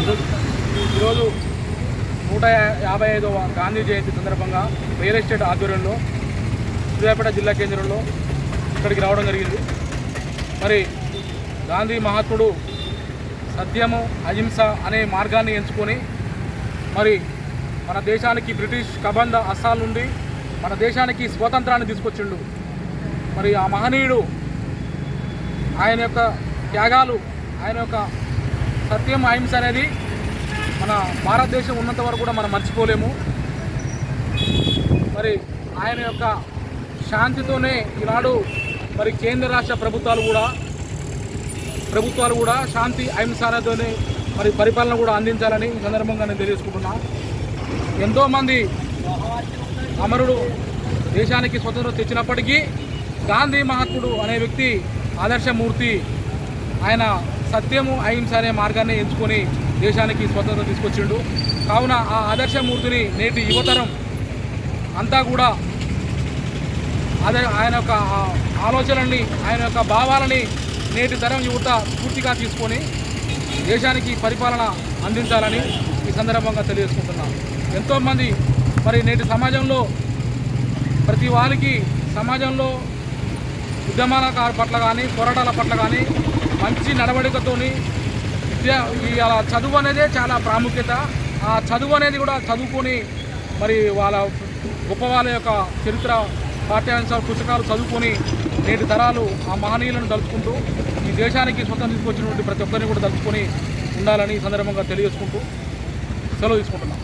ఈరోజు నూట యాభై ఐదవ గాంధీ జయంతి సందర్భంగా రియల్ ఎస్టేట్ ఆధ్వర్యంలో సూర్యాపేట జిల్లా కేంద్రంలో ఇక్కడికి రావడం జరిగింది. మరి గాంధీ మహాత్ముడు సత్యము అహింస అనే మార్గాన్ని ఎంచుకొని మరి మన దేశానికి బ్రిటిష్ కబంధ అస్సాల నుండి మన దేశానికి స్వాతంత్రాన్ని తీసుకొచ్చిండు. మరి ఆ మహనీయుడు ఆయన యొక్క త్యాగాలు ఆయన యొక్క సత్యం అహింస అనేది మన భారతదేశం ఉన్నంత వరకు కూడా మనం మర్చిపోలేము. మరి ఆయన యొక్క శాంతితోనే ఈనాడు మరి కేంద్ర రాష్ట్ర ప్రభుత్వాలు కూడా ప్రభుత్వాలు కూడా శాంతి అహింసలతోనే మరి పరిపాలన కూడా అందించాలని ఈ సందర్భంగా నేను తెలియజేసుకుంటున్నా. ఎంతోమంది అమరుడు దేశానికి స్వతంత్రం తెచ్చినప్పటికీ గాంధీ మహాత్ముడు అనే వ్యక్తి ఆదర్శమూర్తి ఆయన సత్యము అహింస అనే మార్గాన్ని ఎంచుకొని దేశానికి స్వతంత్రం తీసుకొచ్చిండు. కావున ఆ ఆదర్శమూర్తిని నేటి యువతరం అంతా కూడా అదే ఆయన యొక్క ఆలోచనల్ని ఆయన యొక్క భావాలని నేటి తరం యువత పూర్తిగా తీసుకొని దేశానికి పరిపాలన అందించాలని ఈ సందర్భంగా తెలియజేసుకుంటున్నాను. ఎంతోమంది మరి నేటి సమాజంలో ప్రతి వారికి సమాజంలో ఉద్యమాల పట్ల కానీ పోరాటాల పట్ల కానీ మంచి నడవడికతోని విద్య ఇవాళ చదువు అనేదే చాలా ప్రాముఖ్యత. ఆ చదువు అనేది కూడా చదువుకొని మరి వాళ్ళ గొప్ప వాళ్ళ యొక్క చరిత్ర పాఠ్యాంశాలు పుస్తకాలు చదువుకొని నేటి తరాలు ఆ మహనీయులను తలుపుకుంటూ ఈ దేశానికి స్వతంత్రం తీసుకొచ్చినటువంటి ప్రతి ఒక్కరిని కూడా తలుచుకొని ఉండాలని సందర్భంగా తెలియజేసుకుంటూ సెలవు తీసుకుంటున్నాం.